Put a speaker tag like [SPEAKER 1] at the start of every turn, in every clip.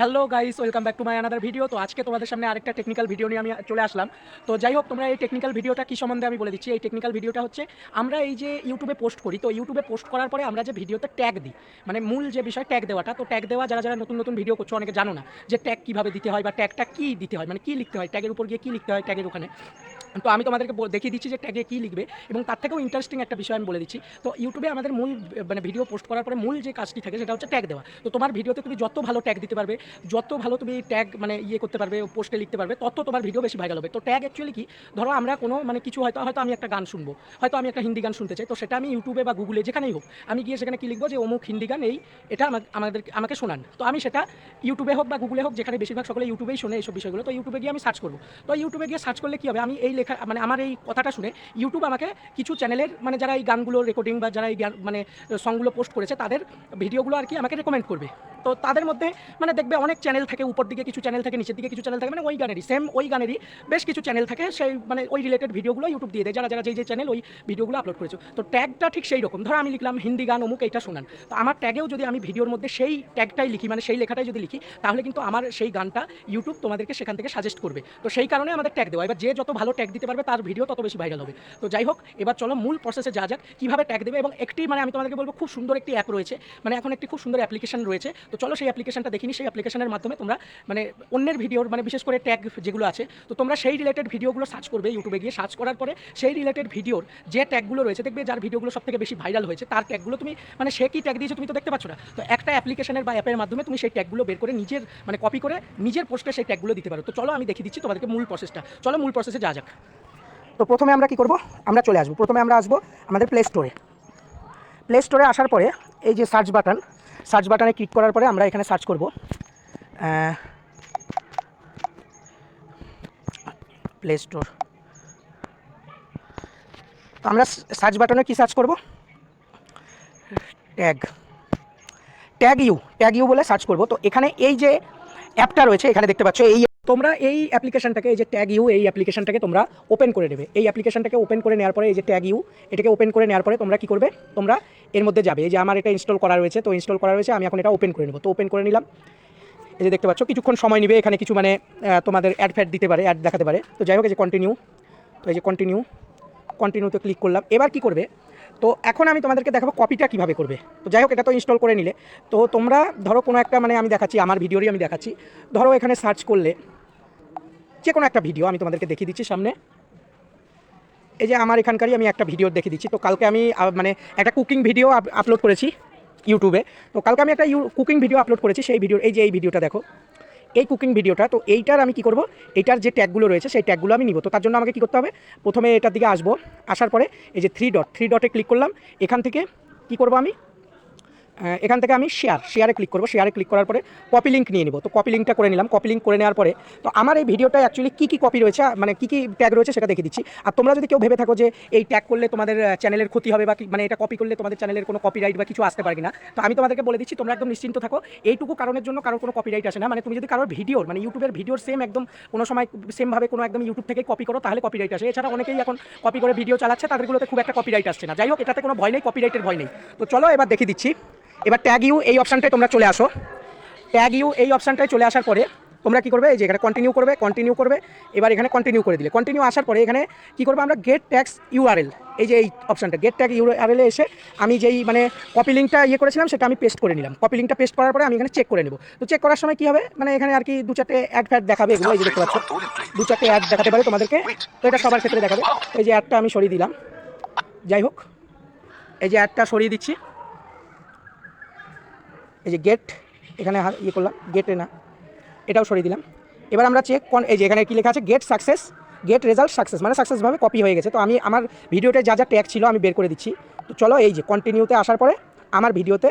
[SPEAKER 1] Hello guys, welcome back to my another video তো আজকে তোমাদের সামনে আরেকটা টেকনিক্যাল ভিডিও নিয়ে আমি চলে আসলাম। তো যাই হোক তোমরা এই টেকনিক্যাল ভিডিওটা কী সম্বন্ধে আমি বলে দিচ্ছি। এই টেকনিক্যাল ভিডিওটা হচ্ছে, আমরা এই যে ইউটিউবে পোস্ট করি, তো ইউটিউবে পোস্ট করার পরে আমরা যে ভিডিওতে ট্যাগ দিই মানে মূল যে বিষয় ট্যাগ দেওয়াটা, তো ট্যাগ দেওয়া যারা যারা নতুন নতুন ভিডিও করছ, অনেকে জানো না যে ট্যাগ কীভাবে দিতে হয় বা ট্যাগটা কী দিতে হয় মানে কী লিখতে হয় ট্যাগের উপর গিয়ে কী লিখতে হয় ট্যাগের ওখানে। তো আমি তোমাদেরকে দেখিয়ে দিচ্ছি যে ট্যাগে কী লিখবে এবং তার থেকেও ইন্টারেস্টিং একটা বিষয় আমি বলে দিচ্ছি। তো ইউটিউবে আমাদের মূল মানে ভিডিও পোস্ট করার পরে মূল যে কাজটি থাকে সেটা হচ্ছে ট্যাগ দেওয়া। তো তোমার ভিডিওতে তুমি যত ভালো ট্যাগ দিতে পারবে, যত ভালো তুমি ট্যাগ মানে ইয়ে করতে পারবে পোস্টে লিখতে পারবে, তত তোমার ভিডিও বেশি ভাইরাল হবে। তো ট্যাগ অ্যাকচুয়ালি কি, ধরো আমরা কোনো মানে কিছু হয়তো হয়তো আমি একটা গান শুনব, হয়তো আমি একটা হিন্দি গান শুনতে চাই, তো সেটা আমি ইউটিউবে বা গুগলে যেখানেই হোক, আমি গিয়ে সেখানে কি লিখব যে অমুক হিন্দি গান এই, এটা আমা- আমাদের, আমাকে শোনান। তো আমি সেটা ইউটিউবে হোক বা গুগলে হোক, যেখানে বেশিরভাগ সকলে ইউটিউবেই শোনে এইসব বিষয়গুলো, তো ইউটিউবে গিয়ে আমি সার্চ করব। তো ইউটিউবে গিয়ে সার্চ করলে কী হবে? আমি এই লেখা মানে আমার এই কথাটা শুনে ইউটিউব আমাকে কিছু চ্যানেলের মানে যারা এই গানগুলো রেকর্ডিং বা যারা এই গান মানে সংগুলো পোস্ট করেছে, তাদের ভিডিওগুলো আর কি আমাকে রেকমেন্ড করবে। তো তাদের মধ্যে মানে দেখবে অনেক চ্যানেল থাকে, উপর দিকে কিছু চ্যানেল থাকে, নিচের দিকে কিছু চ্যানেল থাকে মানে ওই গানেরই সেম ওই গানেরই বেশ কিছু চ্যানেল থাকে, সেই মানে ওই রিলেটেড ভিডিওগুলো ইউটিউব দিয়ে দেয়, যারা যারা যেই যে চ্যানেল ওই ভিডিওগুলো আপলোড করেছে। তো ট্যাগটা ঠিক সেই রকম, ধরো আমি লিখলাম হিন্দি গান, অমুক এইটা শোনান। তো আমার ট্যাগেও যদি আমি ভিডিওর মধ্যে সেই ট্যাগটাই লিখি মানে সেই লেখাটাই যদি লিখি, তাহলে কিন্তু আমার সেই গানটা ইউটিউব তোমাদেরকে সেখান থেকে সাজেস্ট করবে। তো সেই কারণে আমাদের ট্যাগ দেওয়া। এবার যে যত ভালো ট্যাগ দিতে পারবে, তার ভিডিও তত বেশি ভাইরাল হবে। তো যাই হোক, এবার চলো মূল প্রসেসে যা যাক, কীভাবে ট্যাগ দেবে এবং একটি মানে আমি তোমাদেরকে বলব, খুব সুন্দর একটি অ্যাপ রয়েছে। মানে এখন একটি খুব সুন্দর অ্যাপ্লিকেশন রয়েছে। তো চলো সেই অ্যাপ্লিকেশনটা দেখিনি সেই অ্যাপ্লিকেশনের মাধ্যমে তোমরা মানে অন্যের ভিডিওর মানে বিশেষ করে ট্যাগ যেগুলো আছে, তো তোমরা সেই রিলেটেড ভিডিওগুলো সার্চ করবে ইউটিউবে গিয়ে। সার্চ করার পরে সেই রিলেটেড ভিডিওর যে ট্যাগগুলো রয়েছে, দেখবে যার ভিডিওগুলো সব থেকে বেশি ভাইরাল হয়েছে, তার ট্যাগগুলো তুমি মানে সে কি ট্যাগ দিয়েছে তুমি তো দেখতে পাচ্ছ না। তো একটা অ্যাপ্লিকেশনের বা অ্যাপের মাধ্যমে তুমি সেই ট্যাগগুলো বের করে নিজের মানে কপি করে নিজের পোস্টে সেই ট্যাগগুলো দিতে পারো। তো চলো আমি দেখিয়ে দিচ্ছি তোমাদেরকে মূল প্রসেসটা চলো মূল প্রসেসে যা যাক। তো প্রথমে আমরা কি করব? আমরা চলে আসব। প্রথমে আমরা আসব আমাদের প্লে স্টোরে প্লে স্টোরে আসার পরে এই যে সার্চ বাটন সার্চ বাটনে ক্লিক করার পরে আমরা এখানে সার্চ করব। প্লে স্টোর আমরা সার্চ বাটনে কি সার্চ করব? Tag tag you tag you বলে সার্চ করব। তো এখানে এই যে অ্যাপটা রয়েছে, এখানে দেখতে পাচ্ছ, এই তোমরা এই অ্যাপ্লিকেশনটাকে এই যে ট্যাগ ইউ এই অ্যাপ্লিকেশনটাকে তোমরা ওপেন করে নেবে। এই অ্যাপ্লিকেশনটাকে ওপেন করে নেওয়ার পরে, এই যে ট্যাগ ইউ এটাকে ওপেন করে নেওয়ার পরে তোমরা কী করবে? তোমরা এর মধ্যে যাবে। এই যে আমার এটা ইনস্টল করা রয়েছে, তো ইনস্টল করা রয়েছে, আমি এখন এটা ওপেন করে নেব। তো ওপেন করে নিলাম। এই যে দেখতে পাচ্ছ, কিছুক্ষণ সময় নেবে এখানে কিছু মানে তোমাদের অ্যাড ফ্যাড দিতে পারে অ্যাড দেখাতে পারে। তো যাই হোক, এই যে কন্টিনিউ তো এই যে কন্টিনিউ কন্টিনিউতে ক্লিক করলাম। এবার কি করবে? তো এখন আমি তোমাদেরকে দেখাবো কপিটা কীভাবে করবে। তো যাই হোক, এটা তো ইনস্টল করে নিলে। তো তোমরা ধরো কোনো একটা মানে আমি দেখাচ্ছি, আমার ভিডিওরই আমি দেখাচ্ছি। ধরো এখানে সার্চ করলে যে কোনো একটা ভিডিও আমি তোমাদেরকে দেখিয়ে দিচ্ছি সামনে। এই যে আমার এখানকারই আমি একটা ভিডিও দেখে দিচ্ছি। তো কালকে আমি মানে একটা কুকিং ভিডিও আপলোড করেছি ইউটিউবে তো কালকে আমি একটা কুকিং ভিডিও আপলোড করেছি সেই ভিডিও এই যে এই ভিডিওটা দেখো। এই কুকিং ভিডিওটা তো এইটার আমি কি করব? এইটার যে ট্যাগগুলো রয়েছে সেই ট্যাগগুলো আমি নিব। তো তার জন্য আমাকে কি করতে হবে? প্রথমে এটার দিকে আসব। আসার পরে এই যে থ্রি ডট থ্রি ডটে ক্লিক করলাম। এখান থেকে কি করব আমি? এখান থেকে আমি শেয়ার শেয়ারে ক্লিক করব। শেয়ারে ক্লিক করার পরে কপি লিঙ্ক নিয়ে নেব। তো কপি লিঙ্কটা করে নিলাম। কপি লিঙ্ক করে নেওয়ার পরে তো আমার এই ভিডিওটা অ্যাকচুয়ালি কী কী কপি রয়েছে মানে কী কী ট্যাগ রয়েছে সেটা দেখে দিচ্ছি। আর তোমরা যদি কেউ ভেবে থাকো যে এই ট্যাগ করলে তোমাদের চ্যানেলের ক্ষতি হবে বা মানে এটা কপি করলে তোমাদের চ্যানেলের কোনো কপিরাইট বা কিছু আসতে পারে না তো আমি তোমাদেরকে বলে দিচ্ছি, তোমরা একদম নিশ্চিন্ত থাকো। এইটুকু কারণের জন্য কারোর কোনো কপিরাইট আসে না। মানে তুমি যদি কারোর ভিডিওর মানে ইউটিউবের ভিডিওর সেম একদম কোনো সময় সেমভাবে কোনো একদম ইউটিউব থেকে কপি করো, তাহলে কপিরাইট আসে। এছাড়া অনেকেই এখন কপি করে ভিডিও চালাচ্ছে, তাদেরগুলোতে খুব একটা কপিরাইট আসছে না। যাই হোক, এটাতে কোনো ভয় নেই কপিরাইটের ভয় নেই। তো চলো এবার দেখিয়ে দিচ্ছি। এবার ট্যাগ ইউ এই অপশানটায় তোমরা চলে আসো। ট্যাগ ইউ এই অপশানটায় চলে আসার পরে তোমরা কী করবে? এই যে এখানে কন্টিনিউ করবে কন্টিনিউ করবে। এবার এখানে কন্টিনিউ করে দিলে। কন্টিনিউ আসার পরে এখানে কি করব? আমরা গেট ট্যাক্স ইউআরএল এই যে এই অপশানটা গেট ট্যাগ ইউআরএলে এসে আমি যেই মানে কপি লিঙ্কটা ইয়ে করেছিলাম, সেটা আমি পেস্ট করে নিলাম। কপি লিঙ্কটা পেস্ট করার পরে আমি এখানে চেক করে নেব। তো চেক করার সময় কী হবে? মানে এখানে আর কি দু চারটে অ্যাড ফ্যাড দেখাবে এগুলো, এই যে দেখতে পাচ্ছ। দু চারটে অ্যাড দেখাতে পারে তোমাদেরকে। তো এটা সবার ক্ষেত্রে দেখাবে। এই যে অ্যাডটা আমি সরিয়ে দিলাম। যাই হোক, এই যে অ্যাডটা সরিয়ে দিচ্ছি। এই যে গেট এখানে ইয়ে করলাম গেটে না, এটাও সরিয়ে দিলাম। এবার আমরা চেক কোন এই যে এখানে কী লেখা আছে? Get success get result success মানে সাকসেসভাবে কপি হয়ে গেছে। তো আমি, আমার ভিডিওতে যা যা ট্যাগ ছিল আমি বের করে দিচ্ছি। তো চলো এই যে কন্টিনিউতে আসার পরে, আমার ভিডিওতে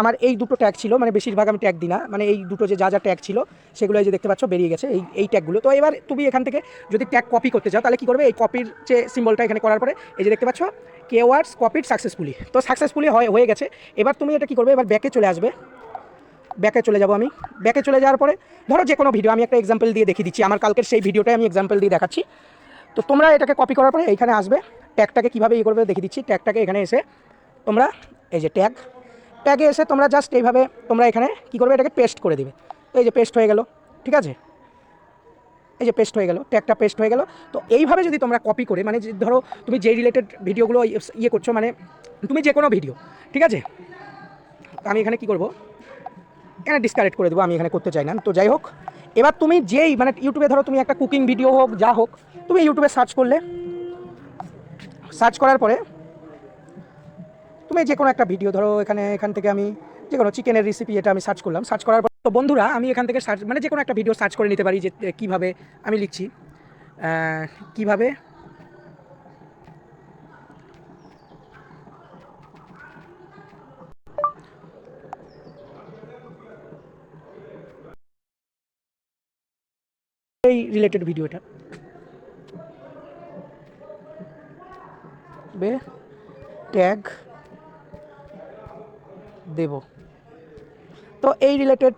[SPEAKER 1] আমার এই দুটো ট্যাগ ছিল মানে বেশিরভাগ আমি ট্যাগ দিই না মানে এই দুটো যে যা যা ট্যাগ ছিল, সেগুলো এই যে দেখতে পাচ্ছ বেরিয়ে গেছে, এই এই ট্যাগগুলো তো এবার তুমি এখান থেকে যদি ট্যাগ কপি করতে চাও, তাহলে কী করবে? এই কপির যে সিম্বলটা এখানে করার পরে, এই যে দেখতে পাচ্ছ কে ওয়ার্ডস কপিড সাকসেসফুলি তো সাকসেসফুলি হয়ে হয়ে গেছে। এবার তুমি এটা কী করবে? এবার ব্যাকে চলে আসবে। ব্যাকে চলে যাব আমি। ব্যাকে চলে যাওয়ার পরে, ধরো যে কোনো ভিডিও আমি একটা এক্সাম্পল দিয়ে দেখিয়ে দিচ্ছি। আমার কালকের সেই ভিডিওটাই আমি এক্সাম্পল দিয়ে দেখাচ্ছি। তো তোমরা এটাকে কপি করার পরে, এইখানে আসবে। ট্যাগটাকে কীভাবে ইয়ে করবে দেখিয়ে দিচ্ছি। ট্যাগটাকে এখানে এসে তোমরা, এই যে ট্যাগ ট্যাগে এসে তোমরা জাস্ট এইভাবে তোমরা এখানে কী করবে? এটাকে পেস্ট করে দিবে। তো এই যে পেস্ট হয়ে গেল, ঠিক আছে? এই যে পেস্ট হয়ে গেল ট্যাগটা পেস্ট হয়ে গেল। তো এইভাবে যদি তোমরা কপি করে মানে যে ধরো তুমি যেই রিলেটেড ভিডিওগুলো ইয়ে করছ মানে তুমি যে কোনো ভিডিও ঠিক আছে? আমি এখানে কি করব? এখানে ডিসকারেক্ট করে দেবো, আমি এখানে করতে চাই না। তো যাই হোক, এবার তুমি যেই মানে ইউটিউবে ধরো তুমি একটা কুকিং ভিডিও হোক, যা হোক, তুমি ইউটিউবে সার্চ করলে সার্চ করার পরে তুমি যে কোনো একটা ভিডিও ধরো, এখানে, এখান থেকে আমি যে কোনো চিকেনের রেসিপি এটা আমি সার্চ করলাম। সার্চ করার পর তো বন্ধুরা, আমি এখান থেকে সার্চ মানে যে কোনো একটা ভিডিও সার্চ করে নিতে পারি যে কীভাবে আমি লিখছি। কীভাবে? এই রিলেটেড ভিডিওটা বে ট্যাগ দেব। তো এই রিলেটেড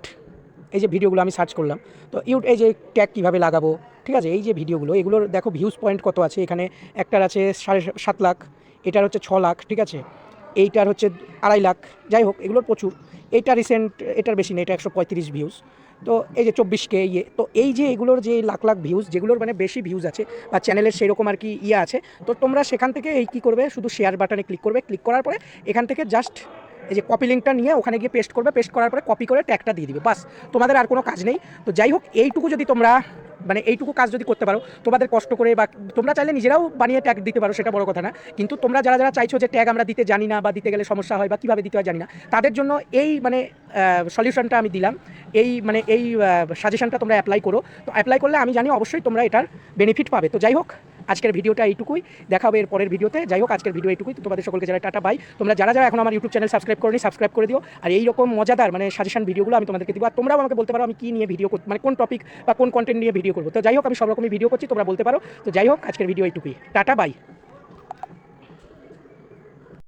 [SPEAKER 1] এই যে ভিডিওগুলো আমি সার্চ করলাম, তো ইউট এই যে ট্যাগ কীভাবে লাগাবো, ঠিক আছে? এই যে ভিডিওগুলো এগুলোর দেখো ভিউজ পয়েন্ট কত আছে? এখানে একটার আছে সাড়ে সাত লাখ, এটার হচ্ছে ছ লাখ, ঠিক আছে? এইটার হচ্ছে আড়াই লাখ, যাই হোক, এগুলোর প্রচুর। এইটা রিসেন্ট এটার বেশি নেই, এটা একশো পঁয়ত্রিশ ভিউজ তো এই যে চব্বিশ কে ইয়ে তো এই যে এগুলোর যে লাখ লাখ ভিউজ যেগুলোর মানে বেশি ভিউজ আছে বা চ্যানেলের সেই রকম আর কি ইয়ে আছে, তো তোমরা সেখান থেকে এই কী করবে? শুধু শেয়ার বাটনে ক্লিক করবে। ক্লিক করার পরে এখান থেকে জাস্ট এই যে কপি লিঙ্কটা নিয়ে ওখানে গিয়ে পেস্ট করবে পেস্ট করার পরে কপি করে ট্যাগটা দিয়ে দিবে। বাস, তোমাদের আর কোনো কাজ নেই। তো যাই হোক, এইটুকু যদি তোমরা মানে এইটুকু কাজ যদি করতে পারো, তোমাদের কষ্ট করে বা তোমরা চাইলে নিজেরাও বানিয়ে ট্যাগ দিতে পারো, সেটা বড় কথা না। কিন্তু তোমরা যারা যারা চাইছো যে ট্যাগ আমরা দিতে জানি না বা দিতে গেলে সমস্যা হয় বা কীভাবে দিতে হয় জানি না, তাদের জন্য এই মানে সলিউশনটা আমি দিলাম। এই মানে এই সাজেশনটা তোমরা অ্যাপ্লাই করো। তো অ্যাপ্লাই করলে আমি জানি অবশ্যই তোমরা এটার বেনিফিট পাবে। তো যাই হোক আজকের ভিডিওটা এইটুকুই। দেখা হবে এর পরের ভিডিওতে। যাই হোক, আজকের ভিডিও এইটুকুই। তোমাদের সকলকে যারা টাটা বাই তোমরা যারা যারা এখন আমার ইউটিউব চ্যানেল সাবস্ক্রাইব করেনি সাবস্ক্রাইব করে দিও। আর এই রকম মজাদার মানে সাজেশন ভিডিওগুলো আমি তোমাদেরকে দিব। আর তোমরাও আমাকে বলতে পারো আমি কী নিয়ে ভিডিও মানে কোন টপিক বা কোন কন্টেন্ট নিয়ে ভিডিও করব। তো যাই হোক, আমি সব রকমই ভিডিও করছি, তোমরা বলতে পারো। তো যাই হোক, আজকের ভিডিও এইটুকুই। Tata bye